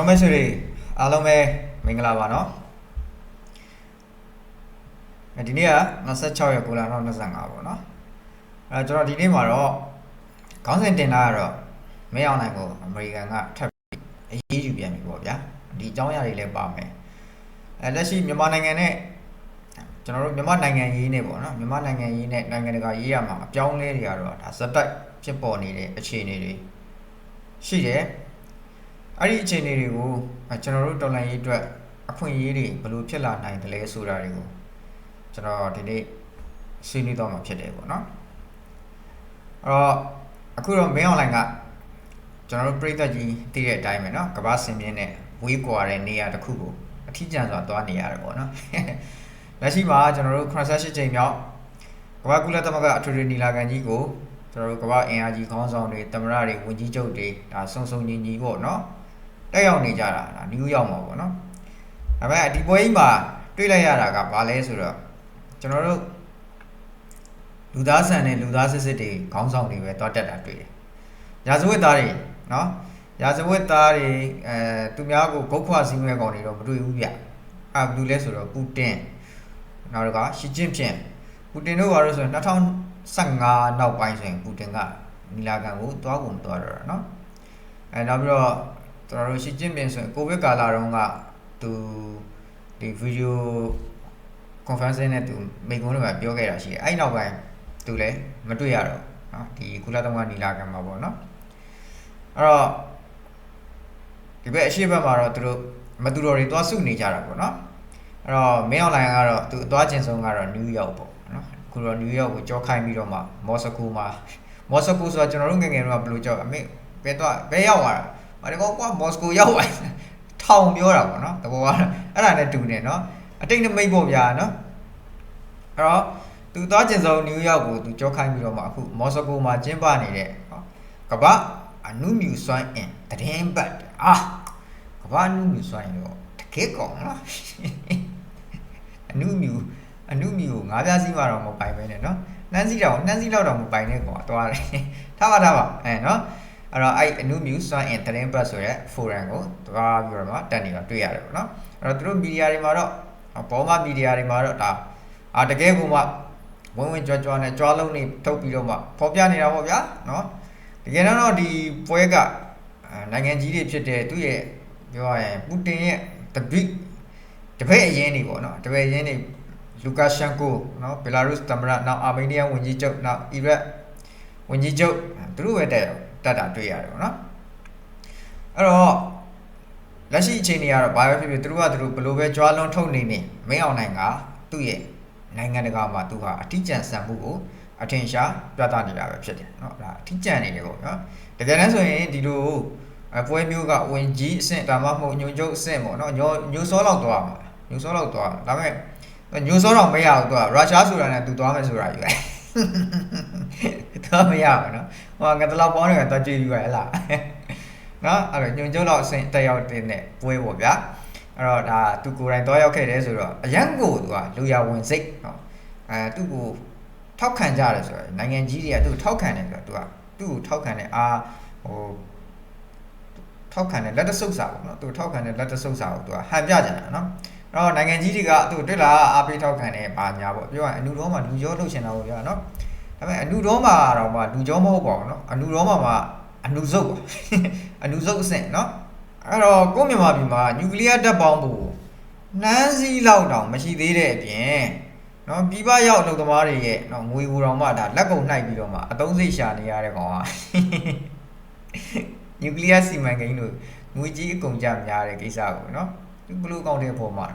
တော်မိတ်ဆွေတွေအားလုံးပဲမင်္ဂလာပါနော်ဒီနေ့က26ရက်9လ2025ပေါ့နော်အဲကျွန်တော်ဒီနေ့မှာတော့ခေါင်းစဉ်တင်တာကတော့မဲအောင်နိုင်ကိုအမေရိကန်ကထပ်အရေးယူပြန်ပြီပေါ့ဗျာဒီအကြောင်းအရာတွေလည်းပါမယ်အဲလက်ရှိမြန်မာနိုင်ငံနဲ့ကျွန်တော်တို့မြန်မာနိုင်ငံရေးနဲ့ပေါ့နော်မြန်မာနိုင်ငံရေးနဲ့နိုင်ငံတကာရေးရမှာအပြောင်းလဲတွေကတော့ဒါဇက်တိုက်ဖြစ်ပေါ်နေတဲ့အခြေအနေတွေရှိတယ် အဲ့ဒီအခြေအနေတွေကိုအဲကျွန်တော်တို့တော်လှန်ရေးအတွက်အခွင့်အရေးတွေဘယ်လိုဖြစ်လာနိုင်တယ်လဲဆိုတာတွေကိုကျွန်တော်ဒီနေ့ဆွေးနွေးတော့မှာဖြစ်တယ်ပေါ့နော်အဲ့တော့အခုတော့မင်းအွန်လိုင်းကကျွန်တော်တို့ပြည်သက်ကြီးသိတဲ့အတိုင်းပဲเนาะကမ္ဘာစင်မြင့်နဲ့ဝေးကွာတဲ့နေရာတစ်ခုကိုအထီးကျန်စွာသွားနေရတယ်ပေါ့နော် လက်ရှိမှာကျွန်တော်တို့88ချိန်မြောက်ကမ္ဘာကုလသမဂ္ဂအထွေထွေညီလာခံကြီးကိုကျွန်တော်တို့ကမ္ဘာအင်အားကြီးခေါင်းဆောင်တွေသမ္မတတွေဝန်ကြီးချုပ်တွေဒါစုံစုံညီညီပေါ့နော် တက်ရောက်နေကြတာဒါနယူးယောက်မှာပေါ့နော်ဒါပေမဲ့ဒီပွဲကြီးမှာတွေ့လိုက်ရတာကဘာလဲဆိုတော့ကျွန်တော်တို့လူသားဆန်တဲ့လူသားစစ်စစ်တွေခေါင်းဆောင်တွေပဲတွားတက်တာတွေ့တယ်။ရာဇဝတ်သားတွေနော်ရာဇဝတ်သားတွေအဲသူများကိုဂုတ်ခွာစည်းမဲ့ကောင်တွေတော့မတွေ့ဘူးဗျ။အဲဘယ်လိုလဲဆိုတော့ပူတင်နောက်တစ်ခါရှီကျင့်ဖျင်ပူတင်တို့ကတော့ဆိုရင်2015နောက်ပိုင်းဆိုရင်ပူတင်ကနီလာခံကိုတွားကုန်တွားတော့တာနော်။အဲနောက်ပြီးတော့ ကျွန်တော်တို့ရှီကျင့်ဖြင့်ဆိုရင်ကိုဗစ်ကာလတုန်းကသူဒီဗီဒီယိုကွန်ဖရင့်စ်နဲ့သူမိကုန်းတွေမှာပြောခဲ့တာရှိတယ်အဲ့နောက်ပိုင်းသူလည်းမတွေ့ရတော့เนาะဒီကုလသမဂ္ဂနီလာခံမှာပေါ့เนาะအဲ့တော့ဒီဘက်အရှိဘက်မှာတော့သူတို့မတူတော်တွေတွားစုနေကြတာပေါ့เนาะ အဲ့တော့မင်းအွန်လိုင်းကတော့သူအသွားကျင်ဆုံးကတော့နယူးယောက်ပေါ့နော်အခုတော့နယူးယောက်ကိုကြောခိုင်းပြီးတော့မှမော်စကိုမှာမော်စကိုဆိုတာကျွန်တော်တို့ငယ်ငယ်တုန်းကဘယ်လိုကြောက်အမေဘယ်တော့ဘယ်ရောက်သွားတာ မတကောကွာမော်စကိုရောက်သွားထောင်ပြောတာပေါ့နော်တဘောကအဲ့ဒါနဲ့တူနေနော်အတိတ်နမိတ်ပေါ့ဗျာနော်အဲ့တော့သူသွားကျင်ဆုံးနယူးယောက်ကိုသူကြောခိုင်းပြီးတော့မှအခုမော်စကိုမှာကျင်းပနေတဲ့ဟောကမ္ဘာအနုမြူစွမ်းအင်တရင်ပတ်အာကမ္ဘာအနုမြူစွမ်းအင်တော့တကယ်ကောင်းနော်အနုမြူအနုမြူကိုငါးပြားစီးမှတော့မပိုင်ပဲနဲ့နော်နှမ်းစီးတော့နှမ်းစီးတော့တော့မပိုင်နဲ့ကွာသွားတယ်ထားပါထားပါအဲနော် အဲ့တော့အဲ့အနုမြူစွမ်းအင်သတင်းပတ်ဆိုရဲ forum ကိုသွားပြီးတော့မှတက်နေတာတွေ့ရတယ်ပေါ့နော်အဲ့တော့သူတို့မီဒီယာတွေမှာတော့ဘောမမီဒီယာတွေမှာတော့ဒါအာတကယ်ကိုမှဝင်ဝင်ကြွကြွနဲ့ကြွားလုံးနေထုတ်ပြီးတော့မှဖော်ပြနေတာပေါ့ဗျာနော်တကယ်တော့ဒီပွဲကနိုင်ငံကြီးတွေဖြစ်တဲ့သူ့ရဲ့ပြောရရင်ပူတင်ရဲ့ the big တပည့်အရင်နေပေါ့နော်တပည့်အရင်နေလူကာရှန်ကိုနော်ဘယ်လာရုစ်သမ္မတနောက်အာမေးနီးယားဝန်ကြီးချုပ်နောက်အီရတ်ဝန်ကြီးချုပ်သူတို့ပဲတက် တက်တာတွေ့ရတယ်ပေါ့နော်အဲ့တော့လက်ရှိအခြေအနေကတော့ဘာပဲဖြစ်ဖြစ်သူတို့ကသူတို့ဘယ်လိုပဲကြွားလွန်ထုတ်နေနေမင်းအောင်နိုင်ကသူ့ရဲ့နိုင်ငံတကာမှာသူဟာအထီးကျန်ဆန်မှုကိုအထင်ရှားပြသနေတာပဲဖြစ်တယ်เนาะဒါအထီးကျန်နေတယ်ပေါ့နော်တကယ်တမ်းဆိုရင်ဒီလိုအပွဲမျိုးကဝင်ကြီးအဆင့်ဒါမှမဟုတ်ညွန်ချုပ်အဆင့်ပေါ့နော်ညိုညိုစောလောက်သွားမှာညိုစောလောက်သွားဒါပေမဲ့ညိုစောတော့မရဘူးသူကရုရှားဆိုတာနဲ့သူသွားမယ်ဆိုတာယူပဲသူမရဘူးနော် ဟိုငါတလောက်ပေါင်းနေတော့ကြည့်ယူရဟလားနော်အဲ့တော့ညွန်ချုပ်လောက်အဆင့်တက်ရောက်တဲ့နဲ့ပွဲပေါ့ဗျာအဲ့တော့ဒါသူကိုယ်တိုင်သွားရောက်ခဲ့တယ်ဆိုတော့အရန်ကိုသူကလူရဝင်စိတ်နော်အဲသူ့ကိုထောက်ခံကြတယ်ဆိုတော့နိုင်ငံကြီးတွေကသူ့ထောက်ခံတယ်ဆိုတော့သူကသူ့ကိုထောက်ခံတယ်အာဟိုထောက်ခံတဲ့လက်တဆုပ်စာပေါ့နော်သူထောက်ခံတဲ့လက်တဆုပ်စာကိုသူကဟန်ပြကြတယ်နော်အဲ့တော့နိုင်ငံကြီးတွေကသူတွေ့လာအားပေးထောက်ခံတယ်ဘာညာပေါ့ပြောရရင်အနုတော်မှာလူကြောလှုပ်ရှင်တာပေါ့ဗျာနော် ဒါပေမဲ့အနုတော်မှာတော့မှလူကြောမဟုတ်ပါဘူးနော်အနုတော်မှာမှအနုစုပ်ပါအနုစုပ်အဆင့်နော်အဲ့တော့ကိုမြန်မာပြည်မှာနျူကလ িয়ার တပ်ပေါင်းဖို့နန်းစည်းလောက်တောင်မရှိသေးတဲ့အပြင်နော်ပြည်ပရောက်လုံသမားတွေရဲ့နော်ငွေဘူတော်မှဒါလက်ကုံနှိုက်ပြီးတော့မှအသုံးစိတ်ရှာနေရတဲ့ကောင်က နျူကလ িয়ার စီမံကိန်းတို့ငွေကြီးအကုန်ကြများတဲ့ကိစ္စကိုနော်သူဘလို့ကောင်းတဲ့ပေါ်မှာ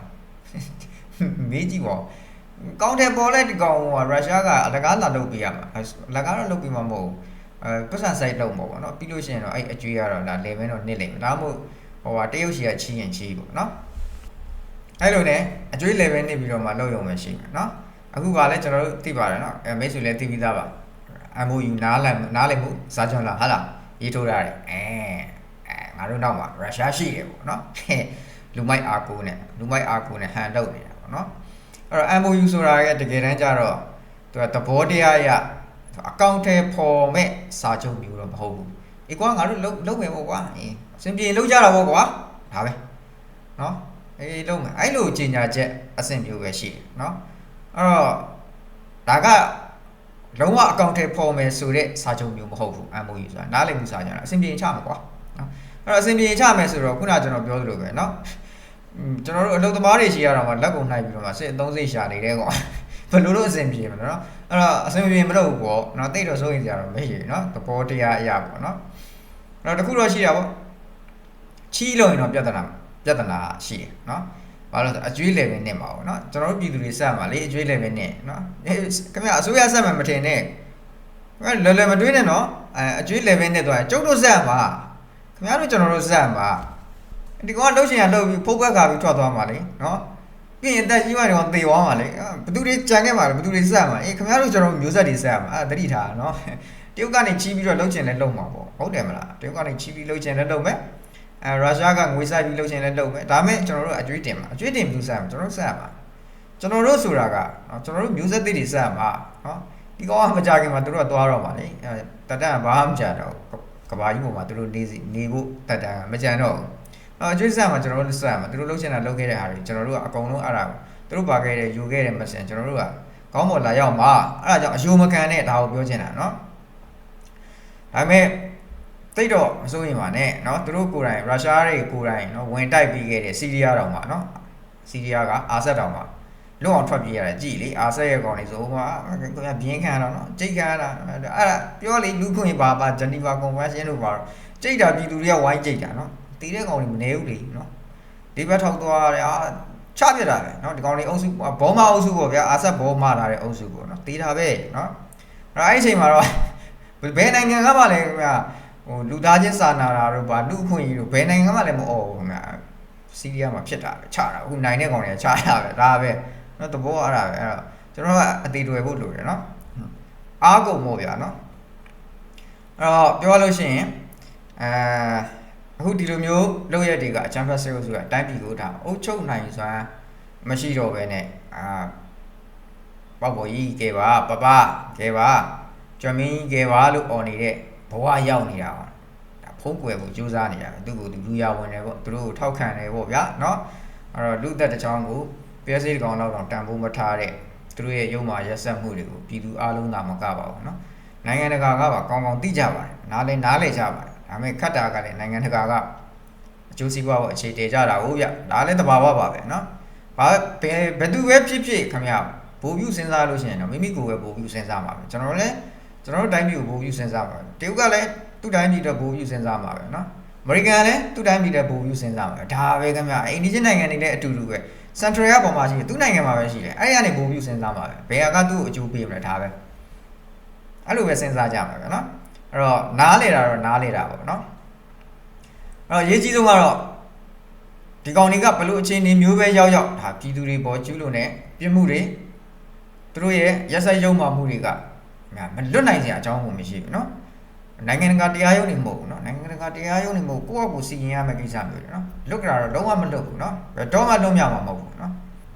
မေးကြည့်ပါ ကောင်းတဲ့ပေါ်လဲဒီကောင်ကရုရှားကအလကားလာလုပ်ပေးရမှာအလကားတော့လုပ်ပေးမှာမဟုတ်ဘူးအဲပတ်စံ site လုပ်မှာပေါ့နော်ပြီးလို့ရှိရင်တော့အဲ့အကျွေးကတော့ဒါ level တော့နစ်လိမ့်မယ်ဒါမှမဟုတ်ဟိုဟာတရုတ်ရှီကချီးရင်ချီးပေါ့နော်အဲ့လိုနဲ့အကျွေး level နစ်ပြီးတော့မှလုပ်ရုံပဲရှိမှာနော်အခုကလည်းကျွန်တော်တို့သိပါတယ်နော်အဲမိတ်ဆွေလည်းသိပြီးသားပါ MOU နားလည်နားလည်မှုစာချုပ်လားဟာလားရေးထိုးရတယ်အဲအဲငါတို့နောက်မှာရုရှားရှိတယ်ပေါ့နော်လူမိုက်အာကိုနဲ့လူမိုက်အာကိုနဲ့ဟန်လုပ်နေတာပေါ့နော် အဲ့တော့ MOU ဆိုတာကတကယ်တမ်းကျတော့သူကသဘောတရားရအကောင့်ထဲပေါ်မဲ့စာချုပ်မျိုးတော့မဟုတ်ဘူးအေးကွာငါတို့လုံလုံမယ်ပေါ့ကွာအေးအဆင်ပြေလုံကြတာပေါ့ကွာဒါပဲနော်အေးလုံမယ်အဲ့လိုကြီးညာချက်အဆင်မျိုးပဲရှိတယ်နော်အဲ့တော့ဒါကလုံးဝအကောင့်ထဲပေါ်မယ်ဆိုတဲ့စာချုပ်မျိုးမဟုတ်ဘူး MOU ဆိုတာနားလည်မှုစာချုပ်အဆင်ပြေချမှာကွာနော်အဲ့တော့အဆင်ပြေချမယ်ဆိုတော့ခုနကျွန်တော်ပြောသလိုပဲနော် ကျွန်တော်တို့အလုပ်သမားတွေရှိရတော့မှလက်ကုန်နှိုက်ပြီးတော့မှစစ်အသုံးစိတ်ရှာနေတဲ့ကွာ ဘယ်လိုလုပ်အဆင်ပြေမလဲเนาะအဲ့တော့အဆင်ပြေမလို့ပေါ့เนาะတိတ်တော့စိုးရင်ကြတော့မရှိဘူးเนาะသဘောတရားအရာပေါ့เนาะအဲ့တော့တခုတော့ရှိတာပေါ့ချီးလို့ရင်တော့ပြဿနာပြဿနာရှိတယ်เนาะဘာလို့လဲဆိုအကျွေး level နဲ့မှာပေါ့เนาะကျွန်တော်တို့ပြည်သူတွေစက်မှာလေအကျွေး level နဲ့เนาะအဲခင်ဗျအစိုးရစက်မှာမထင်နဲ့ခင်ဗျလွယ်လွယ်မတွေးနဲ့เนาะအဲအကျွေး level နဲ့တော့ကျုပ်တို့စက်မှာခင်ဗျားတို့ကျွန်တော်တို့စက်မှာ ဒီကောင်ကလှုပ်ရှင်ကလှုပ်ပြီးဖုတ်ကွက်ခါပြီးထွက်သွားမှာလေနော်ပြင်အသက်ကြီးမှတော့သေသွားမှာလေဘသူတွေကြံခဲ့မှာလဲဘသူတွေစက်မှာအေးခင်ဗျားတို့ကျွန်တော်မျိုးဆက်တွေစက်မှာအဲ့တတိထားနော်တရုတ်ကနေချီးပြီးတော့လှုပ်ရှင်လည်းလှုပ်မှာပေါ့ဟုတ်တယ်မလားတရုတ်ကနေချီးပြီးလှုပ်ရှင်လည်းလှုပ်မယ်အဲရုရှားကငွေစိုက်ပြီးလှုပ်ရှင်လည်းလှုပ်မယ်ဒါမဲ့ကျွန်တော်တို့အကျွေးတင်မှာအကျွေးတင်ဘူးစက်မှာကျွန်တော်တို့စက်မှာကျွန်တော်တို့ဆိုတာကကျွန်တော်တို့မျိုးဆက်တွေစက်မှာနော်ဒီကောင်ကမကြခင်မှာတို့ကသွားတော့မှာလေတတန်ကဘာမှမကြတော့ကဘာကြီးပေါ်မှာတို့နေစီနေဖို့တတန်ကမကြတော့ဘူး အော်အကျွေးစက်မှာကျွန်တော်တို့စက်မှာတို့လှုပ်ချင်တာလှုပ်ခဲ့တဲ့ဟာတွေကျွန်တော်တို့ကအကုန်လုံးအဲ့ဒါကိုသူတို့ပါခဲ့တဲ့ယူခဲ့တဲ့မစင်ကျွန်တော်တို့ကကောင်းမွန်လာရောက်မှာအဲ့ဒါကြောင့်အယုံမခံနဲ့ဒါကိုပြောချင်တာเนาะဒါပေမဲ့တိတ်တော့မစိုးရင်ပါနဲ့เนาะသူတို့ကိုယ်တိုင်ရုရှားတွေကိုယ်တိုင်เนาะဝင်တိုက်ပြီးခဲ့တဲ့စီးရီးယားတောင်မှာเนาะစီးရီးယားကအာဆက်တောင်မှာလွတ်အောင်ထွက်ပြေးရတာကြည်လေအာဆက်ရဲ့ကောင်လေးဆိုဟိုမှာကိုယ်ကဘင်းခံတော့เนาะကြိတ်ခံရတာအဲ့ဒါပြောလေလူခွင့်ပါပါဂျနီဗာကွန်ဗန်းရှင်းလို့ပါတော့ကြိတ်တာပြည်သူတွေကဝိုင်းကြိတ်တာเนาะ တီးတဲ့ကောင်တွေမနေဘူးလေနော်ဒီဘက်ထောက်သွားတယ်အာချပြတာပဲနော်ဒီကောင်တွေအုပ်စုဘောမအုပ်စုပေါ့ဗျာအာဆက်ဘောမလာတဲ့အုပ်စုပေါ့နော်တီးတာပဲနော်အဲ့အဲ့အချိန်မှာတော့ဘယ်နိုင်ငံကမှလည်းခင်ဗျာဟိုလူသားချင်းစာနာတာတို့ဘာလူအခွင့်အရေးတို့ဘယ်နိုင်ငံမှလည်းမအော်ဘူးခင်ဗျာစီးရီးယားမှာဖြစ်တာပဲချတာအခုနိုင်တဲ့ကောင်တွေကချတာပဲဒါပဲနော်သဘောအဲ့ဒါပဲအဲ့တော့ကျွန်တော်ကအသေးတွေဖို့လိုတယ်နော်အားကုန်မို့ဗျာနော်အဲ့တော့ပြောလို့ရှိရင်အဲ အခုဒီလိုမျိုးလုပ်ရက်တွေကအချမ်းဖတ်ဆေးလို့ဆိုတာတိုင်းပြည်ကိုဒါအုပ်ချုပ်နိုင်စွမ်းမရှိတော့ဘဲနဲ့အာပေါ့ပေါ်ကြီးကဲပါပပကဲပါကျွမ်းမင်းကဲပါလို့អော်နေတဲ့ဘဝရောက်နေတာပါဒါဖုံးကွယ်ဖို့ကြိုးစားနေတာပဲသူ့ကိုသူလူရဝင်တယ်ပေါ့သူတို့ကိုထောက်ခံတယ်ပေါ့ဗျာเนาะအဲ့တော့လူသက်တစ်ချောင်းကိုပြည့်စည်တစ်ကောင်လောက်တော့တန်ဖိုးမထားတဲ့သူတို့ရဲ့ရုံမာရက်ဆက်မှုတွေကိုပြည်သူအလုံးသာမကပါဘူးเนาะနိုင်ငံတကာကပါကောင်းကောင်းသိကြပါတယ်နားလဲနားလဲကြပါတယ် ဒါပေမဲ့ခတ်တာကလည်းနိုင်ငံတကာကအကျိုးစီးပွားဖို့အခြေတည်ကြတာဟုတ်ဗျဒါလည်းတဘာဝပါပဲเนาะဘာဘယ်ဘယ်သူပဲဖြစ်ဖြစ်ခင်ဗျဘိုးပြုစဉ်းစားလို့ရှိရင်တော့မိမိကိုယ်ပဲဘိုးပြုစဉ်းစားမှာပဲကျွန်တော်လည်းကျွန်တော်တို့တိုင်းပြည်ကိုဘိုးပြုစဉ်းစားမှာပဲတရုတ်ကလည်းသူ့တိုင်းပြည်တော့ဘိုးပြုစဉ်းစားမှာပဲเนาะအမေရိကန်လည်းသူ့တိုင်းပြည်တဲ့ဘိုးပြုစဉ်းစားမှာပဲဒါပဲခင်ဗျအိန္ဒိယနိုင်ငံတွေလည်းအတူတူပဲစန်ထရယ်ကပေါ်မှာရှိတယ်သူ့နိုင်ငံမှာပဲရှိတယ်အဲ့ဒီကနေဘိုးပြုစဉ်းစားမှာပဲဘယ်ဟာကသူ့ကိုအကျိုးပေးမလဲဒါပဲအဲ့လိုပဲစဉ်းစားကြမှာပဲเนาะ အဲ့တော့နားလေတာတော့နားလေတာပေါ့เนาะအဲ့တော့အရေးကြီးဆုံးကတော့ဒီကောင်တွေကဘလို့အခြေအနေမျိုးပဲရောက်ရောက်ဒါပြည်သူတွေပေါ်ကျူးလွန်တဲ့ပြစ်မှုတွေသူတို့ရဲ့ရက်စက်ရုံမှမှုတွေကမလွတ်နိုင်စရာအကြောင်းကိုမရှိဘူးเนาะနိုင်ငံတကာတရားရုံးနေမဟုတ်ဘူးเนาะနိုင်ငံတကာတရားရုံးနေမဟုတ်ကိုယ့်အကူစီရင်ရမယ့်ကိစ္စမျိုးတွေเนาะလွတ်ကြတာတော့လုံးဝမလွတ်ဘူးเนาะဘယ်တော့မှလွတ်မြမှာမဟုတ်ဘူးเนาะ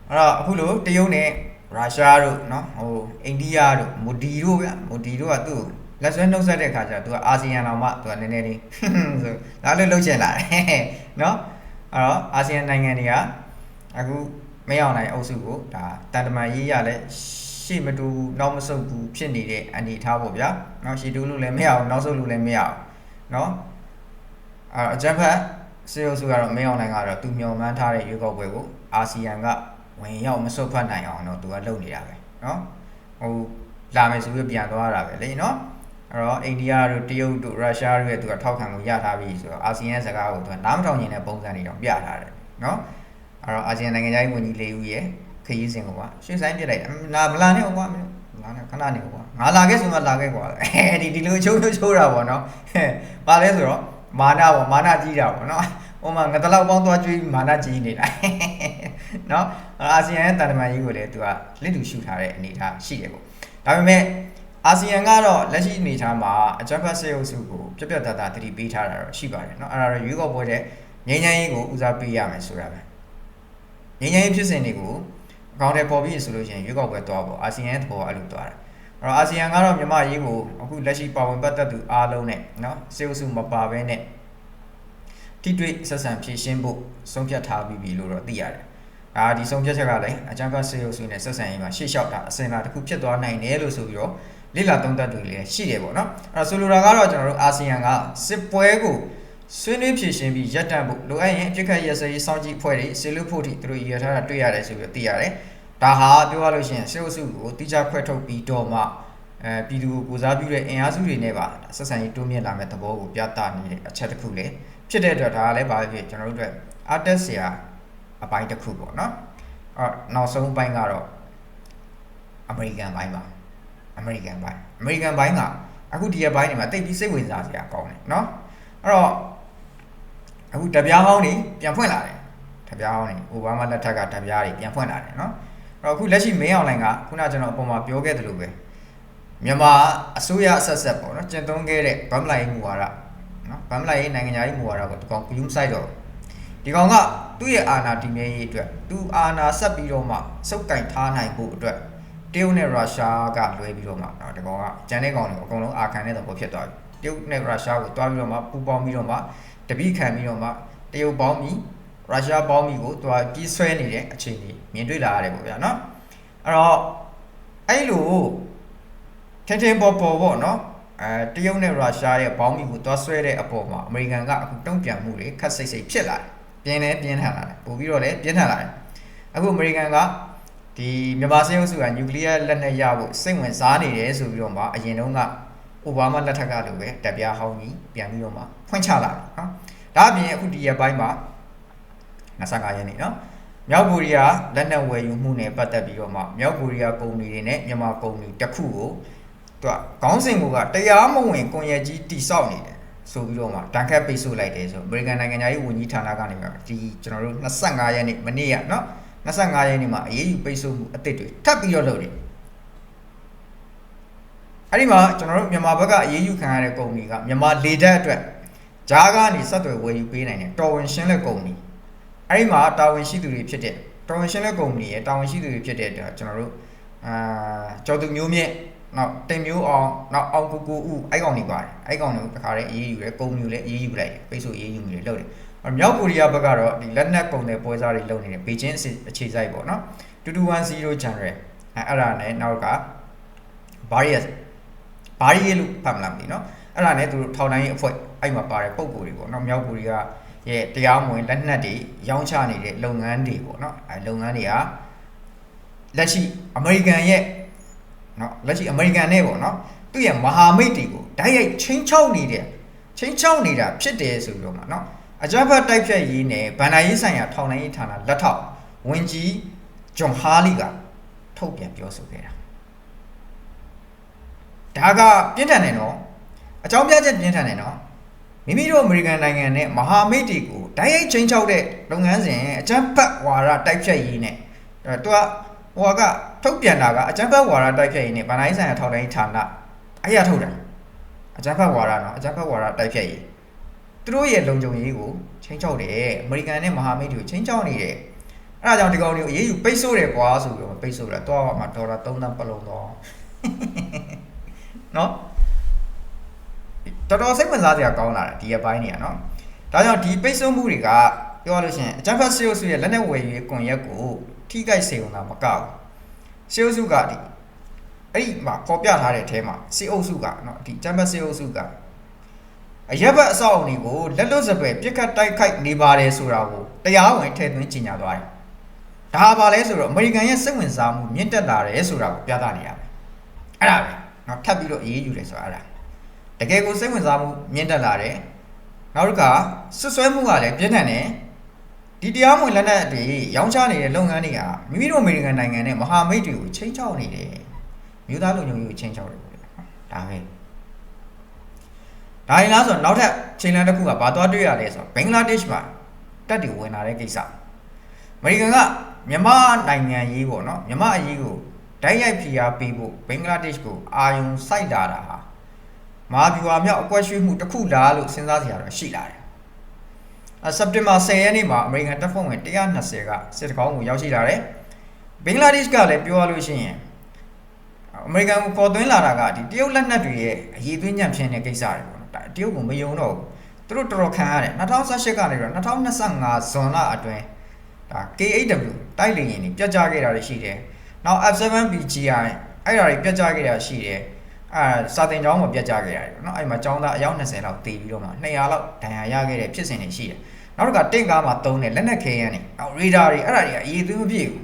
အဲ့တော့အခုလိုတရုတ်နဲ့ရုရှားတို့เนาะဟိုအိန္ဒိယတို့မိုဒီတို့ဗျမိုဒီတို့ကသူ့ လက်ဆွဲနှုတ်ဆက်တဲ့ခါကျတော့ तू ကအာဆီယံတော်မှ तू ကနည်းနည်းလေးဆိုငါလည်းလှုပ်ချင်လာတယ်နော်အဲ့တော့အာဆီယံနိုင်ငံတွေကအခုမရောက်နိုင်အုပ်စုကိုဒါတန်တမာရေးရလဲရှေ့မတူနောက်မဆုတ်ဘူးဖြစ်နေတဲ့အနေအထားပေါ့ဗျာနော်ရှေ့တူလို့လည်းမရအောင်နောက်ဆုတ်လို့လည်းမရအောင်နော်အဲ့တော့အကြံဖတ်စေအုပ်စုကတော့မရောက်နိုင်ကတော့သူမျှော်မှန်းထားတဲ့ရွေးကောက်ပွဲကိုအာဆီယံကဝင်ရောက်မဆုတ်ဖတ်နိုင်အောင်တော့သူကလုပ်နေတာပဲနော်ဟိုလာမယ်ဆိုပြီးပြန်သွားတာပဲလေနော် အဲ့တော့အိန္ဒိယတို့တရုတ်တို့ရုရှားတို့ရဲ့သူကထောက်ခံမှုရထားပြီဆိုတော့အာဆီယံစကားကိုသူကနားမထောင်နိုင်တဲ့ပုံစံတွေတော့ပြထားတယ်နော်။အဲ့တော့အာဆီယံနိုင်ငံသားဝန်ကြီးလေးဦးရဲ့ခရီးစဉ်ကွာရွှေဆိုင်ပြစ်လိုက်လာမလာနဲ့ကွာမင်းလာနဲ့ခဏနေကွာငါလာခဲ့ဆိုမှလာခဲ့ကွာအဲဒီဒီလိုချိုးချိုးချိုးတာပေါ့နော်ပါလဲဆိုတော့မာနပေါ့မာနကြီးတာပေါ့နော်ဟိုမှာငါတလောက်ပေါင်းသွားကျွေးမာနကြီးနေတာနော်အာဆီယံရဲ့တန်တမာကြီးကိုလည်းသူကလက်တူရှုထားတဲ့အနေအထားရှိတယ်ပေါ့ဒါပေမဲ့ အာဆီယံကတော့လက်ရှိအနေအထားမှာအကြမ်းဖက်စေအုပ်စုကိုပြက်ပြက်တသားတတိပေးထားတာတော့ရှိပါတယ်เนาะအဲ့ဒါတော့ရွေးကောက်ပွဲတဲ့ငြိမ်းချမ်းရေးကိုဦးစားပေးရမယ်ဆိုတာပဲငြိမ်းချမ်းရေးဖြစ်စဉ်တွေကိုအကောင့်ထဲပေါ်ပြီးဆိုလို့ရှိရင်ရွေးကောက်ပွဲသွားပေါ့အာဆီယံရဲ့သဘောအဲ့လိုသွားတာအဲ့တော့အာဆီယံကတော့မြန်မာရေးကိုအခုလက်ရှိပါဝင်ပတ်သက်သူအားလုံးနဲ့เนาะစေအုပ်စုမပါဘဲနဲ့ ထိတွေ့ဆက်ဆံဖြည့်ရှင်းဖို့ဆုံးဖြတ်ထားပြီးပြီလို့တော့သိရတယ်။ဒါဒီဆုံးဖြတ်ချက်ကလည်းအကြံဖတ်စေအုပ်စုနဲ့ဆက်ဆံရေးမှာရှေ့လျှောက်တာအစင်လာတစ်ခုဖြစ်သွားနိုင်တယ်လို့ဆိုပြီးတော့ လိလာသုံးသပ်တွေလည်းရှိတယ်ပေါ့နော်။အဲ့တော့ဆိုလိုတာကတော့ကျွန်တော်တို့အာဆီယံကစစ်ပွဲကိုဆွေးနွေးဖြည့်ရှင်းပြီးရပ်တန့်ဖို့လိုအပ်ရင်အပြစ်ခတ်ရစရေးစောင့်ကြည့်ဖွဲ့တွေဆေလူဖို့ထိသူတို့ရည်ရထားတာတွေ့ရတယ်ဆိုပြီးတော့သိရတယ်။ဒါဟာပြောရလို့ရှိရင်စေအုပ်စုကိုတိကျခွဲထုတ်ပြီးတော့မှအဲပြည်သူကိုကိုစားပြုတဲ့အင်အားစုတွေနဲ့ပါဆက်ဆံရေးတိုးမြင့်လာမဲ့သဘောကိုပြသနေတဲ့အချက်တစ်ခုလေဖြစ်တဲ့အတွက်ဒါကလည်းဘာဖြစ်ကျွန်တော်တို့အတွက်အတက်စရာအပိုင်းတစ်ခုပေါ့နော်အော်နောက်ဆုံးပိုင်းကတော့အမေရိကန်ပိုင်းပါ အမေရိကန်ပိုင်းအမေရိကန်ပိုင်းကအခုဒီရက်ပိုင်းတွေမှာတိတ်ပြီးစိတ်ဝင်စားစရာကောင်းတယ်နော်အဲ့တော့အခုတပြားဟောင်းတွေပြန်ဖွင့်လာတယ်တပြားဟောင်းတွေအိုဘားမားလက်ထက်ကတပြားတွေပြန်ဖွင့်လာတယ်နော်အဲ့တော့အခုလက်ရှိမင်းအောင်လိုင်ကခုနကကျွန်တော်အပေါ်မှာပြောခဲ့သလိုပဲမြန်မာအစိုးရအဆက်ဆက်ပေါ့နော်ကျင့်သုံးခဲ့တဲ့ဗမ်လိုက်မူဝါဒနော်ဗမ်လိုက်ရေးနိုင်ငံရေးမူဝါဒကိုဒီကောင်ဂယုမဆိုင်တော့ဒီကောင်ကသူ့ရဲ့အာဏာတည်မြဲရေးအတွက်သူအာဏာဆက်ပြီးတော့မှစုပ်ကင်ထားနိုင်ဖို့အတွက် တရုတ်နဲ့ရုရှားကလွဲပြီးတော့မှနော်ဒီကောင်ကကျန်တဲ့ကောင်တွေအကုန်လုံးအာခံတဲ့သဘောဖြစ်သွားပြီတရုတ်နဲ့ရုရှားကိုတွားပြီးတော့မှပူပေါင်းပြီးတော့မှတပိခံပြီးတော့မှတရုတ်ပေါင်းပြီးရုရှားပေါင်းပြီးကိုတွားပြီးဆွဲနေတဲ့အခြေအနေမြင်တွေ့လာရတယ်ပေါ့ဗျာနော်အဲ့တော့အဲ့လိုထင်ထင်ပေါ်ပေါ်ပေါ့နော်အဲတရုတ်နဲ့ရုရှားရဲ့ဘောင်းမီကိုတွားဆွဲတဲ့အပေါ်မှာအမေရိကန်ကအခုတုံ့ပြန်မှုတွေခက်စိတ်စိတ်ဖြစ်လာတယ်ပြင်းလဲပြင်းထန်လာတယ်ပို့ပြီးတော့လည်းပြင်းထန်လာတယ်အခုအမေရိကန်က ဒီမြန်မာစစ်အုပ်စုကနျူကလ িয়ার လက်နက်ရဖို့စိတ်ဝင်စားနေတယ်ဆိုပြီးတော့မှအရင်တုန်းကအိုဘားမားလက်ထက်ကလိုပဲတပ်ပြားဟောင်းကြီးပြန်ပြီးတော့မှဖွင့်ချလာတယ်နော်ဒါအပြင်အခုဒီရက်ပိုင်းမှာ25ရက်နေ့နော်မြောက်ကိုရီးယားလက်နက်ဝယ်ယူမှုနဲ့ပတ်သက်ပြီးတော့မှမြောက်ကိုရီးယားကုမ္ပဏီတွေနဲ့မြန်မာကုမ္ပဏီတစ်ခုကိုသူကခေါင်းစဉ်ကတရားမဝင်ကွန်ရက်ကြီးတိစောက်နေတယ်ဆိုပြီးတော့မှတန်ခတ်ပိတ်ဆို့လိုက်တယ်ဆိုအမေရိကန်နိုင်ငံသားရေးဝန်ကြီးဌာနကနေမှဒီကျွန်တော်တို့25ရက်နေ့မနေ့ကနော် 25ရက်နေ့မှာအရေးယူပိတ်ဆို့မှုအသစ်တွေထပ်ပြီးတော့လုပ်တယ်အဲ့ဒီမှာကျွန်တော်တို့မြန်မာဘက်ကအရေးယူခံရတဲ့ကုမ္ပဏီကမြန်မာလေတပ်အတွက်ဂျားကနေဆက်သွယ်ဝယ်ယူပေးနိုင်တဲ့တော်ဝင်ရှင်းလက်ကုမ္ပဏီအဲ့ဒီမှာတာဝန်ရှိသူတွေဖြစ်တဲ့တော်ဝင်ရှင်းလက်ကုမ္ပဏီရဲ့တာဝန်ရှိသူတွေဖြစ်တဲ့ကျွန်တော်တို့အာကျော်သူမျိုးမြင့်နောက်တင်မျိုးအောင်နောက်အောင်ကူကူဦးအဲ့ကောင်တွေပါတယ်အဲ့ကောင်တွေတခါတည်းအေးအေးယူတယ်ကုမ္ပဏီကိုလည်းအေးအေးယူလိုက်တယ်ပိတ်ဆို့အေးအေးယူမှုတွေလုပ်တယ် မြောက်ကိုရီးယားဘက်ကတော့ဒီလက်နက်ကုန်တဲ့ပွဲစားတွေလုပ်နေတယ်ဘေကျင်းအခြေစိုက်ပေါ့နော်2210 January အဲ့အဲ့ဒါနဲ့နောက်က Barrier Barrier လို့ဖတ်မလားမသိနော်အဲ့ဒါနဲ့သူတို့ထောင်တိုင်းရဲ့အဖွဲ့အဲ့မှာပါတယ်ပုံကိုယ်တွေပေါ့နော်မြောက်ကိုရီးယားရဲ့တရားမဝင်လက်နက်တွေရောင်းချနေတဲ့လုပ်ငန်းတွေပေါ့နော်အဲလုပ်ငန်းတွေကလက်ရှိအမေရိကန်ရဲ့နော်လက်ရှိအမေရိကန်နဲ့ပေါ့နော်သူ့ရဲ့မဟာမိတ်တွေကိုဓာတ်ရိုက်ချင်းချောက်နေတဲ့ချင်းချောက်နေတာဖြစ်တယ်ဆိုပြီးတော့မှနော် အကြမ်းဖက်တိုက်ဖြတ်ရေးနဲ့ဗန်နာရေးဆိုင်ရာထောင်နိုင်ရေးဌာနလက်ထောက်ဝင်ကြီးဂျွန်ဟာလီကထုတ်ပြန်ပြောဆိုခဲ့တာဒါကပြင်းထန်တယ်နော်အကြောင်းပြချက်ပြင်းထန်တယ်နော်မိမိတို့အမေရိကန်နိုင်ငံနဲ့မဟာမိတ်တွေကိုဓာတ်ရိုက်ချင်းချောက်တဲ့လုပ်ငန်းစဉ်အကြမ်းဖက်ဝါဒတိုက်ဖြတ်ရေးနဲ့အဲသူကဟိုကထုတ်ပြန်တာကအကြမ်းဖက်ဝါဒတိုက်ဖြတ်ရေးနဲ့ဗန်နိုင်းဆိုင်ရာထောက်တိုင်းဌာနအဲ့ရထုတ်တာအကြမ်းဖက်ဝါဒနော်အကြမ်းဖက်ဝါဒတိုက်ဖြတ်ရေး သူတို့ရဲ့လုံခြုံရေးကိုချင်းချောက်တယ်အမေရိကန်နဲ့မဟာမိတ်တွေကိုချင်းချောက်နေတယ်အဲ့ဒါကြောင့်ဒီကောင်တွေကိုအေးအေးယူပိတ်ဆို့တယ်ကွာဆိုပြီးတော့ပိတ်ဆို့တယ်တော့မှဒေါ်လာ3သန်းပလုံးတော့နော်တော်တော်စိတ်ဝင်စားစရာကောင်းလာတယ်ဒီအပိုင်းတွေကနော်ဒါကြောင့်ဒီပိတ်ဆို့မှုတွေကပြောရလို့ရှိရင်အကြမ်းဖက်ဆေးရုပ်စုရဲ့လက်နက်ဝယ်ရေးကွန်ရက်ကိုထိခိုက်စေုံတာမကောက်ဆေးရုပ်စုကဒီအဲ့ဒီမှာပေါ်ပြထားတဲ့အထဲမှာဆေးအုပ်စုကနော်ဒီအကြမ်းဖက်ဆေးအုပ်စုက အရက်ဘတ်အဆောက်အုံတွေကိုလက်လွတ်စပယ်ပြစ်ခတ်တိုက်ခိုက်နေပါတယ်ဆိုတာကိုတရားဝင်ထည့်သွင်းကြေညာသွားတယ်။ဒါပါလဲဆိုတော့အမေရိကန်ရဲ့စိတ်ဝင်စားမှုမြင့်တက်လာတယ်ဆိုတာကိုပြသနေရမယ်။အဲ့ဒါပဲ။နောက်ထပ်ပြီးတော့အေးအေးယူတယ်ဆိုတာအဲ့ဒါ။တကယ်ကိုစိတ်ဝင်စားမှုမြင့်တက်လာတယ်။နောက်တစ်ခါဆွဆွဲမှုကလည်းပြင်းထန်တယ်။ဒီတရားမဝင်လက်နက်တွေရောင်းချနေတဲ့လုပ်ငန်းတွေကမိမိတို့အမေရိကန်နိုင်ငံနဲ့မဟာမိတ်တွေကိုချိန်ချောက်နေတယ်။မြို့သားလူမျိုးတွေကိုချိန်ချောက်တယ်ပေါ့လေ။ဒါပဲ။ ဒါရင်လားဆိုတော့နောက်ထပ်ချိန်လန်းတစ်ခုကဘာသွားတွေ့ရလဲဆိုတော့ဘင်္ဂလားဒေ့ရှ်မှာတက်တွေဝင်လာတဲ့ကိစ္စအမေရိကန်ကမြန်မာနိုင်ငံရေးပေါ့နော်မြန်မာအရေးကိုဓာတ်ရိုက်ဖိအားပေးဖို့ဘင်္ဂလားဒေ့ရှ်ကိုအာယုံစိုက်လာတာဟာမဟာဗျူဟာမြောက်အကွက်ရွှေ့မှုတစ်ခုလားလို့စဉ်းစားစရာတော့ရှိလာတယ်။စက်တင်ဘာ10ရက်နေ့မှာအမေရိကန်တပ်ဖွဲ့ဝင်120ကစစ်တကောင်းကိုရောက်ရှိလာတယ်။ဘင်္ဂလားဒေ့ရှ်ကလည်းပြောရလို့ရှိရင်အမေရိကန်ကိုပေါ်သွင်းလာတာကဒီတရုတ်လက်နက်တွေရဲ့အရေးသွင်းညံ့ဖျင်းတဲ့ကိစ္စတွေပေါ့နော်။ဒါ တရုတ်ကိုမယုံတော့ဘူး။သူတို့တော်တော်ခံရတယ်2018ကနေတော့2025ဇွန်လအတွင်းဒါ KAW တိုက်လေရင်တွေပြတ်ကျခဲ့တာတွေရှိတယ်နောက် F7BGI အဲ့ဒါတွေပြတ်ကျခဲ့တာရှိတယ်အဲစာတင်ကျောင်းမှာပြတ်ကျခဲ့တာတွေပေါ့နော်အဲ့မှာကျောင်းသားအယောက်20လောက်တည်ပြီးတော့မှ200လောက်ဒဏ်ရာရခဲ့တဲ့ဖြစ်စဉ်တွေရှိတယ်နောက်တစ်ခါတင့်ကားမှာတုံးတဲ့လက်နက်ခဲယမ်းတွေနောက်ရေဒါတွေအဲ့ဒါတွေကအရေးသွေးမပြည့်ဘူး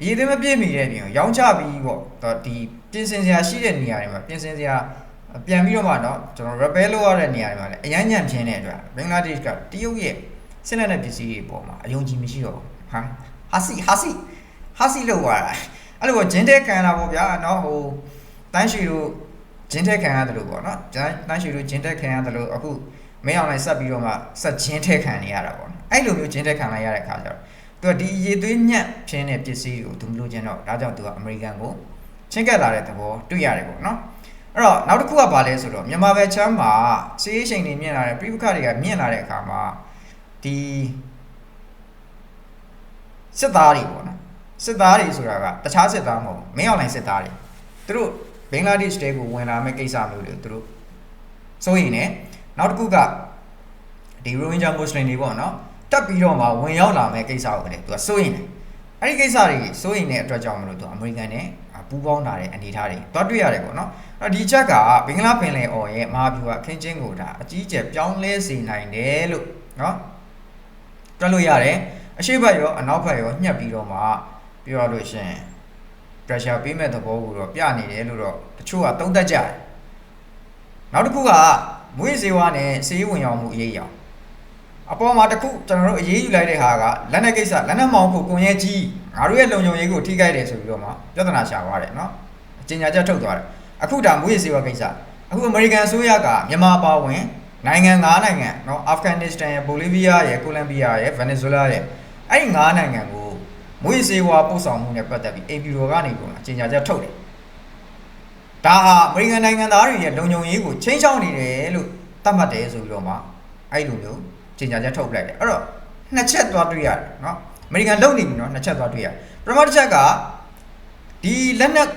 အရေးသွေးမပြည့်မီတဲ့ပြင်ကိုရောင်းချပြီးပေါ့တော့ဒီပြင်ဆင်စရာရှိတဲ့နေရာတွေမှာပြင်ဆင်စရာ ပြန်ပြီးတော့မှတော့ကျွန်တော် rebel လုပ်ရတဲ့နေရာတွေမှာလည်းအရန်ညံ့ခြင်းတဲ့အတွက်ဘင်္ဂလားဒေ့ရှ်ကတရုတ်ရဲ့စစ်လက်နက်ပစ္စည်းတွေပေါ်မှာအယုံကြည်မရှိတော့ဟာဟာစီဟာစီဟာစီလောက်သွားတာအဲ့လိုဂျင်းတဲခံလာပေါ့ဗျာနော်ဟိုတန်းရွှေတို့ဂျင်းတဲခံရတယ်လို့ပေါ့နော်တန်းရွှေတို့ဂျင်းတဲခံရတယ်လို့အခုမင်းအောင်လိုက်ဆက်ပြီးတော့မှဆက်ဂျင်းတဲခံနေရတာပေါ့နော်အဲ့လိုမျိုးဂျင်းတဲခံလိုက်ရတဲ့ခါကျတော့သူကဒီရေသွေးညံ့ဖြင်းတဲ့ပစ္စည်းကိုသူမလို့ကျင်တော့ဒါကြောင့်သူကအမေရိကန်ကိုချင်းကပ်လာတဲ့သဘောတွေ့ရတယ်ပေါ့နော် အဲ့တော့နောက်တစ်ခုကဘာလဲဆိုတော့မြန်မာဘက်ချမ်းမှာစီးရေးချိန်တွေမြင့်လာတဲ့ပြိပခတွေကမြင့်လာတဲ့အခါမှာဒီစစ်သားတွေပေါ့နော်စစ်သားတွေဆိုတာကတခြားစစ်သားမဟုတ်ဘူးမင်းအောင်လိုင်းစစ်သားတွေသူတို့ဘင်္ဂလားဒေ့ရှ်တဲကိုဝင်လာမယ့်ကိစ္စမျိုးတွေသူတို့စိုးရင်လည်းနောက်တစ်ခုကဒီရိုဟင်ဂျာမွတ်စလင်တွေပေါ့နော်တက်ပြီးတော့မှဝင်ရောက်လာမယ့်ကိစ္စကိုလည်းသူကစိုးရင်တယ်အဲ့ဒီကိစ္စတွေစိုးရင်တဲ့အတွက်ကြောင့်မလို့သူအမေရိကန်နဲ့ ပူးပေါင်းလာတဲ့အနေအထားတွေတွားတွေ့ရတယ်ပေါ့နော်အဲ့ဒီချက်ကဘင်္ဂလားပင်လယ်အော်ရဲ့မဟာဗျူဟာအခင်းချင်းကိုဒါအကြီးအကျယ်ပြောင်းလဲစေနိုင်တယ်လို့နော်တွက်လို့ရတယ်အရှိတ်ဘက်ရောအနောက်ဘက်ရောညှက်ပြီးတော့မှပြောရလို့ရှိရင် pressure ပေးမဲ့သဘောကိုတော့ပြနေတယ်လို့တော့တချို့ကသုံးသပ်ကြတယ်နောက်တစ်ခုကမွေးစေဝါနဲ့စေးဝင်ရောက်မှုအရေးအရောင် အပေါ်မှာတစ်ခုကျွန်တော်တို့အရေးယူလိုက်တဲ့ဟာကလက်နက်ကိစ္စလက်နက်မောင်းဖို့ကိုရဲကြီးငါတို့ရဲ့လုံခြုံရေးကိုထိခိုက်တယ်ဆိုပြီးတော့မှပြဿနာရှာသွားတယ်နော်အကျဉ်းညာချက်ထုတ်သွားတယ်အခုဒါမွေးစေဝါကိစ္စအခုအမေရိကန်အစိုးရကမြန်မာပါဝင်နိုင်ငံ၅နိုင်ငံနော်အာဖဂန်နစ္စတန်ရယ်ဘိုလီးဗီးယားရယ်ကိုလံဘီယာရယ်ဗင်နီဇွဲလားရယ်အဲ့ဒီ၅နိုင်ငံကိုမွေးစေဝါပို့ဆောင်မှုနဲ့ပတ်သက်ပြီးအင်ပီရိုကနေပုံအကျဉ်းညာချက်ထုတ်တယ်ဒါဟာအမေရိကန်နိုင်ငံသားတွေရဲ့လုံခြုံရေးကိုချင်းချောင်းနေတယ်လို့သတ်မှတ်တယ်ဆိုပြီးတော့မှအဲ့လိုမျိုး ကျင်ညာချက်ထုတ်ပလိုက်တယ်အဲ့တော့နှစ်ချက်သွားတွေ့ရတယ်เนาะအမေရိကန်လုံနေပြီเนาะနှစ်ချက်သွားတွေ့ရပထမတစ်ချက်ကဒီလက်နက်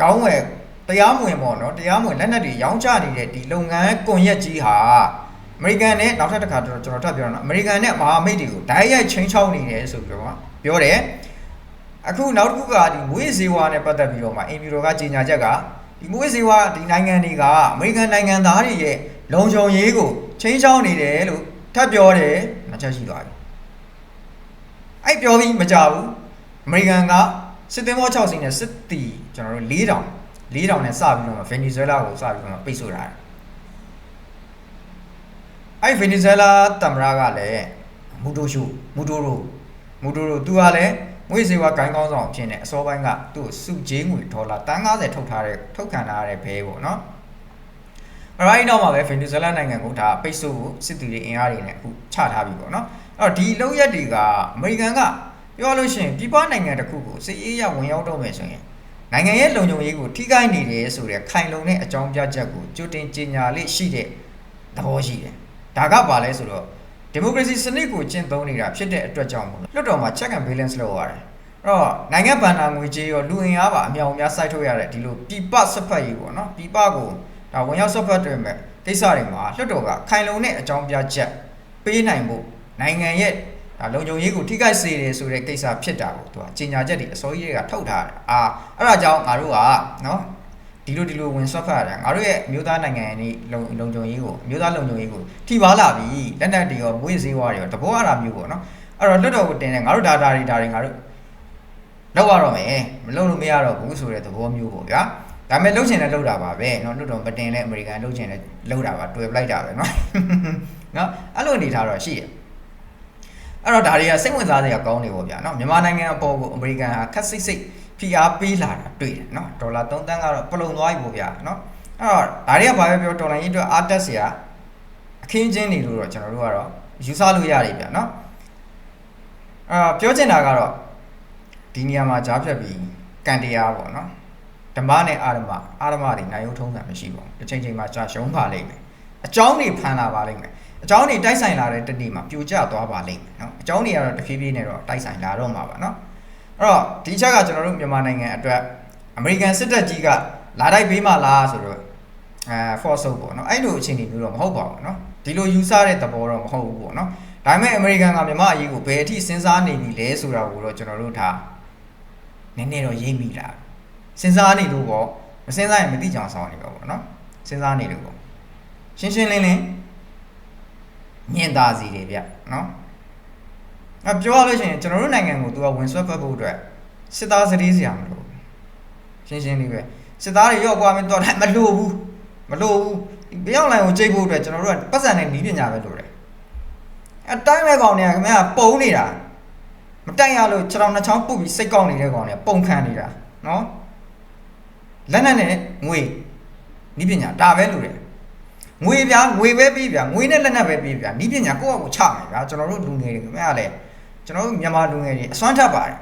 ရောင်းဝယ်တရားမဝင်ပေါ့เนาะတရားမဝင်လက်နက်တွေရောင်းချနေတဲ့ဒီလုပ်ငန်းကွန်ရက်ကြီးဟာအမေရိကန်နဲ့နောက်ထပ်တစ်ခါကျွန်တော်ထပ်ပြောတော့အမေရိကန်နဲ့မဟာမိတ်တွေကိုဓာတ်ရိုက်ချင်းချောင်းနေတယ်ဆိုပြီးတော့ပြောတယ်အခုနောက်တစ်ခုကဒီမွေးဇေဝါနဲ့ပတ်သက်ပြီးတော့မှအင်ပီရိုကကြီးညာချက်ကဒီမွေးဇေဝါဒီနိုင်ငံတွေကအမေရိကန်နိုင်ငံသားတွေရဲ့လုံခြုံရေးကိုချင်းချောင်းနေတယ်လို့ ထပ်ပြောတယ်နှစ်ချက်ရှိသွားပြီအဲ့ပြောပြီးမကြဘူးအမေရိကန်ကစစ်သင်္ဘော6စီးနဲ့စစ်တီကျွန်တော်တို့4000 4000နဲ့စပြီးတော့ဗင်နီဇွဲလားကိုစပြီးတော့ပိတ်ဆို့ထားတယ်အဲ့ဗင်နီဇွဲလားတမရာကလည်းမူတိုရှူမူတိုရိုမူတိုရိုသူကလည်းငွေစေဝါဂိုင်းကောင်းဆောင်ဖြစ်နေအစောပိုင်းကသူ့စုဂျေးငွေဒေါ်လာ150ထုတ်ထားတဲ့ထုတ်ခံထားရတဲ့ဘဲပေါ့နော် အဲ့ဒီနောက်မှာပဲဗင်နီဇွဲလားနိုင်ငံကိုဒါပိတ်ဆို့ဖို့စစ်တီတွေအင်အားတွေနဲ့အခုချထားပြီပေါ့နော်အဲ့တော့ဒီလုံရက်တွေကအမေရိကန်ကပြောလို့ရှိရင်ပြည်ပနိုင်ငံတစ်ခုကိုစစ်ရေးရဝင်ရောက်တော့မယ်ဆိုရင်နိုင်ငံရဲ့လုံခြုံရေးကိုထိခိုက်နေတယ်ဆိုတဲ့ခိုင်လုံတဲ့အကြောင်းပြချက်ကိုကြိုတင်ကြေညာလေးရှိတဲ့သဘောရှိတယ်ဒါကဘာလဲဆိုတော့ဒီမိုကရေစီစနစ်ကိုကျင့်သုံးနေတာဖြစ်တဲ့အတွက်ကြောင့်မို့လွှတ်တော်မှာ check and balance လုပ်ရတယ်အဲ့တော့နိုင်ငံဗန်နာငွေကြေးရောလူအင်အားပါအမြောင်အများစိုက်ထုတ်ရတဲ့ဒီလိုပြည်ပစက်ဖက်ကြီးပေါ့နော်ပြည်ပကို ဒါဝင်ရောက်စက်ဖက်တွေမဲ့ကိစ္စတွေမှာလွှတ်တော်ကခိုင်လုံတဲ့အကြောင်းပြချက်ပေးနိုင်ဖို့နိုင်ငံရဲ့ဒါလုံခြုံရေးကိုထိခိုက်စေတယ်ဆိုတဲ့ကိစ္စဖြစ်တာကိုသူကကြီးညာချက်တွေအစိုးရကထုတ်ထားတယ်အာအဲ့ဒါကြောင့်ငါတို့ကနော်ဒီလိုဒီလိုဝင်ဆွတ်ဖတ်ရတယ်ငါတို့ရဲ့မြို့သားနိုင်ငံရဲ့လုံလုံခြုံရေးကိုမြို့သားလုံခြုံရေးကိုထိပါလာပြီလက်နက်တွေရောမွေးစေးဝါတွေရောတဘောအရာမျိုးပေါ့နော်အဲ့တော့လွတ်တော်ကိုတင်တယ်ငါတို့ဒါဒါတွေဒါတွေငါတို့လောက်ရတော့မယ်မလုံလို့မရတော့ဘူးဆိုတဲ့သဘောမျိုးပေါ့ဗျာ ဒါပေမဲ့လှုပ်ချင်တယ်လှုပ်တာပါပဲเนาะလွတ်တော်မတင်လဲအမေရိကန်လှုပ်ချင်တယ်လှုပ်တာပါတွေ့ပလိုက်တာပဲเนาะเนาะအဲ့လိုအနေထားတော့ရှိတယ်အဲ့တော့ဒါတွေကစိတ်ဝင်စားစရာကောင်းနေပေါ့ဗျာเนาะမြန်မာနိုင်ငံအပေါ်ကိုအမေရိကန်ဟာခက်စိတ်စိတ်ဖိအားပေးလာတာတွေ့တယ်เนาะဒေါ်လာ3တန်းကတော့ပလုံသွားပြီပေါ့ဗျာเนาะအဲ့တော့ဒါတွေကဘာပဲပြောဒေါ်လာကြီးအတွက်အားတက်စရာအခင်းချင်းနေလို့တော့ကျွန်တော်တို့ကတော့ယူဆလို့ရတယ်ဗျာเนาะအာပြောချင်တာကတော့ဒီနေရာမှာကြားဖြတ်ပြီးကန်တရားပေါ့เนาะ ဓမ္မနဲ့အာရမအာရမတွေနိုင်ရုံထုံးစံမရှိပါဘူးတစ်ချိန်ချိန်မှာကြာရှုံးပါလိမ့်မယ်အကြောင်းတွေဖန်လာပါလိမ့်မယ်အကြောင်းတွေတိုက်ဆိုင်လာတဲ့တနေ့မှာပြိုကျသွားပါလိမ့်မယ်เนาะအကြောင်းတွေကတော့တဖြည်းဖြည်းနဲ့တော့တိုက်ဆိုင်လာတော့မှာပါเนาะအဲ့တော့ဒီချက်ကကျွန်တော်တို့မြန်မာနိုင်ငံအတွက်အမေရိကန်စစ်တပ်ကြီးကလာတိုက်ပေးမှလားဆိုတော့အဲ force ပေါ့เนาะအဲ့လိုအခြေအနေမျိုးတော့မဟုတ်ပါဘူးเนาะဒီ ဒီလိုယူဆတဲ့သဘောတော့မဟုတ်ဘူးပေါ့နော်ဒါပေမဲ့အမေရိကန်ကမြန်မာအရေးကိုဘယ်အထိစဉ်းစားနေပြီလဲဆိုတာကိုတော့ကျွန်တော်တို့ဒါနည်းနည်းတော့ရိပ်မိလာ စဉ်းစားနေလို့ပေါ့မစဉ်းစားရင်မသိကြအောင်ဆောင်းနေပါပေါ့နော်စဉ်းစားနေလို့ပေါ့ရှင်းရှင်းလင်းလင်းမြင်သာစီတယ်ဗျနော်အပြောရလို့ရှိရင်ကျွန်တော်တို့နိုင်ငံကိုသူကဝင်ဆွဲဖက်ဖို့အတွက်စစ်သားစတိစရာမလိုဘူးရှင်းရှင်းလေးပဲစစ်သားတွေရော့ကွာမင်းတော့မလိုဘူးမလိုဘူးဘရောက်လိုင်ကိုကြိတ်ဖို့အတွက်ကျွန်တော်တို့ကပတ်စံနဲ့နီးပညာပဲလိုတယ်အတိုင်းမဲ့ကောင်တွေကခင်ဗျာပုံနေတာမတိုက်ရလို့ခြေထောက်နှစ်ချောင်းပုတ်ပြီးစိတ်ကောက်နေတဲ့ကောင်တွေကပုံခံနေတာနော် လက်နက်နဲ့ငွေနီးပညာဒါပဲလိုတယ်ငွေပြာငွေပဲပြီးပြာငွေနဲ့လက်နက်ပဲပြီးပြာနီးပညာကိုယ့်အကိုချမယ်ဗျာကျွန်တော်တို့လူငယ်တွေခင်ဗျာလည်းကျွန်တော်တို့မြန်မာလူငယ်တွေအစွမ်းထပ်ပါတယ်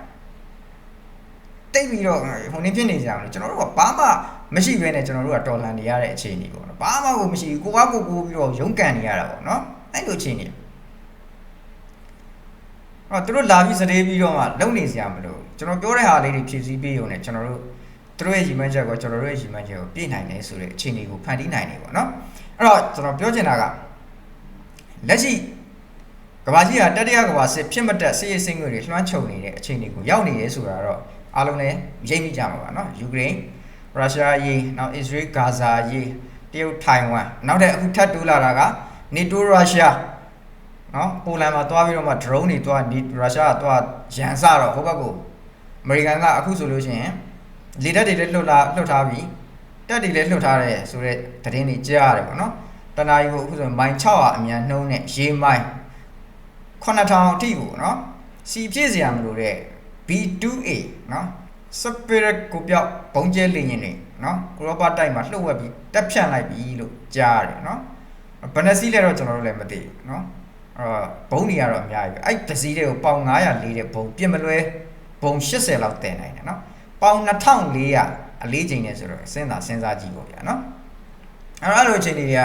တိတ်ပြီးတော့ဟိုနေဖြစ်နေကြအောင်လေကျွန်တော်တို့ကဘာမှမရှိဘဲနဲ့ကျွန်တော်တို့ကတော်လန်နေရတဲ့အခြေအနေပေါ့နော်ဘာမှကိုမရှိဘူးကိုကကိုကိုပြီးတော့ရုန်းကန်နေရတာပေါ့နော်အဲ့လိုအခြေအနေအော်သူတို့လာပြီးစတေးပြီးတော့မှလုံနေစရာမလိုကျွန်တော်ပြောတဲ့ဟာလေးတွေဖြည့်ဆည်းပေးရုံနဲ့ကျွန်တော်တို့ သူတို့ရဲ့ရည်မှန်းချက်ကိုကျွန်တော်တို့ရဲ့ရည်မှန်းချက်ကိုပြည့်နိုင်တယ်ဆိုတဲ့အခြေအနေကိုဖန်တီးနိုင်တယ်ပေါ့နော်အဲ့တော့ကျွန်တော်ပြောချင်တာကလက်ရှိကဘာကြီးကတတိယကဘာစစ်ဖြစ်မတက်စစ်ရေးစင်ငွေတွေလွှမ်းခြုံနေတဲ့အခြေအနေကိုရောက်နေရဲဆိုတာတော့အားလုံးလည်းရိပ်မိကြမှာပါနော်ယူကရိန်းရုရှားရေးနောက်အစ္စရေးဂါဇာရေးတရုတ်ထိုင်ဝမ်နောက်တဲ့အခုထပ်တိုးလာတာကနေတိုးရုရှားနော်ပိုလန်မှာသွားပြီးတော့မှ drone တွေသွားနေရုရှားကသွားရန်စတော့ဟိုဘက်ကိုအမေရိကန်ကအခုဆိုလို့ရှိရင် လေတပ်တွေလည်းလွတ်လာလွတ်ထားပြီးတပ်တွေလည်းလွတ်ထားတယ်ဆိုတော့သတင်းတွေကြားရတယ်ပေါ့နော်တနာရီကိုအခုဆိုမိုင်600အမြန်နှုံးနဲ့ရေမိုင်9000အထိကိုနော်စီပြည့်စရာမလိုတဲ့ B2A နော် Spirit ကိုပြောက်ဘုံကျဲလေရင်တွေနော်ဥရောပတိုက်မှာလှုပ်ဝက်ပြီးတက်ဖြန့်လိုက်ပြီလို့ကြားရတယ်နော်ဘယ်နှစီးလဲတော့ကျွန်တော်တို့လည်းမသိဘူးနော်အဲ့တော့ဘုံတွေကတော့အများကြီးပဲအဲ့တစ်စီးတွေကိုပေါင်900လေးတဲ့ဘုံပြစ်မလွဲဘုံ80လောက်တည်နိုင်တယ်နော် ပေါင်2400အလေးချိန်နဲ့ဆိုတော့စဉ်းစားစဉ်းစားကြည့်ပေါ့ဗျာနော်အဲ့တော့အဲ့လိုအချိန်တွေက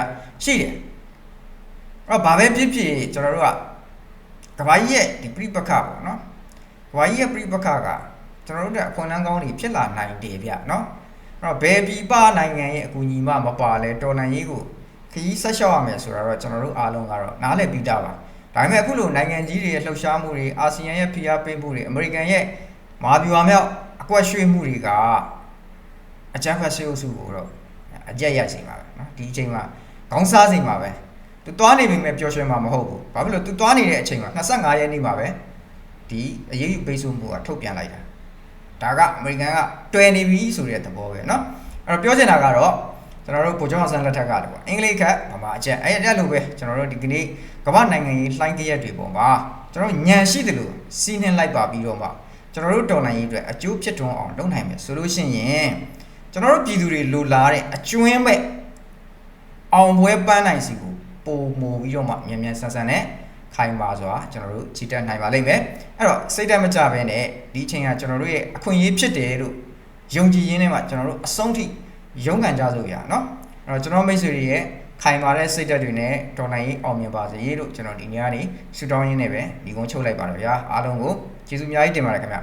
ရှိတယ်အဲ့တော့ဘာပဲဖြစ်ဖြစ်ကျွန်တော်တို့ကကဘာကြီးရဲ့ဒီပြိပခပေါ့နော်ကဘာကြီးရဲ့ပြိပခကကျွန်တော်တို့တဲ့အခွင့်အလမ်းကောင်းတွေဖြစ်လာနိုင်တယ်ဗျနော်အဲ့တော့ဘယ်ပြည်ပနိုင်ငံရဲ့အကူအညီမှမပါလဲတော်လန်ရေးကိုခရီးဆက်လျှောက်ရမယ်ဆိုတာတော့ကျွန်တော်တို့အားလုံးကတော့နားလည်ပြီးသားပါဒါပေမဲ့အခုလိုနိုင်ငံကြီးတွေရဲ့လှုပ်ရှားမှုတွေအာဆီယံရဲ့ဖိအားပေးမှုတွေအမေရိကန်ရဲ့မဟာဗျူဟာမြောက် အကွက်ရွှေ့မှုတွေကအကြမ်းဖက်ဆေးအုပ်စုကိုတော့အကြက်ရချိန်ပါပဲเนาะဒီအချိန်မှာခေါင်းစားချိန်ပါပဲသူသွားနေပြီမဲ့ပျော်ရွှင်မှာမဟုတ်ဘူးဘာဖြစ်လို့သူသွားနေတဲ့အချိန်မှာ25ရက်နေ့မှာပဲဒီအရေးယူပိတ်ဆို့မှုကထုတ်ပြန်လိုက်တာဒါကအမေရိကန်ကတွယ်နေပြီဆိုတဲ့သဘောပဲเนาะအဲ့တော့ပြောချင်တာကတော့ကျွန်တော်တို့ဗိုလ်ချုပ်အောင်ဆန်းလက်ထက်ကတည်းကအင်္ဂလိပ်ခက်ဗမာအကျက်အဲ့အဲ့လိုပဲကျွန်တော်တို့ဒီကနေ့ကမ္ဘာနိုင်ငံရေးလှိုင်းကြရက်တွေပေါ်မှာကျွန်တော်ညံရှိတယ်လို့စီးနှင်းလိုက်ပါပြီးတော့မှ ကျွန်တော်တို့တော်နိုင်ရေးအတွက်အကျိုးဖြစ်ထွန်းအောင်လုပ်နိုင်မယ်ဆိုလို့ရှိရင်ကျွန်တော်တို့ပြည်သူတွေလိုလားတဲ့အကျွင်းမဲ့အောင်ပွဲပန်းနိုင်စီကိုပုံမူပြီးတော့မှမြန်မြန်ဆန်ဆန်နဲ့ခိုင်ပါစွာကျွန်တော်တို့ချီတက်နိုင်ပါလိမ့်မယ်အဲ့တော့စိတ်တက်မကြဘဲနဲ့ဒီအချိန်ကကျွန်တော်တို့ရဲ့အခွင့်အရေးဖြစ်တယ်လို့ယုံကြည်ရင်းနဲ့မှကျွန်တော်တို့အဆုံးထိရုန်းကန်ကြစို့ရနော်အဲ့တော့ကျွန်တော်မိတ်ဆွေတွေရဲ့ခိုင်ပါတဲ့စိတ်ဓာတ်တွေနဲ့တော်နိုင်ရေးအောင်မြင်ပါစေလို့ကျွန်တော်ဒီနေ့ကနေဆုတောင်းရင်းနဲ့ပဲဒီကုန်းချုပ်လိုက်ပါတော့ဗျာအားလုံးကို ကျေးဇူးအများကြီးတင်ပါတယ်ခင်ဗျာ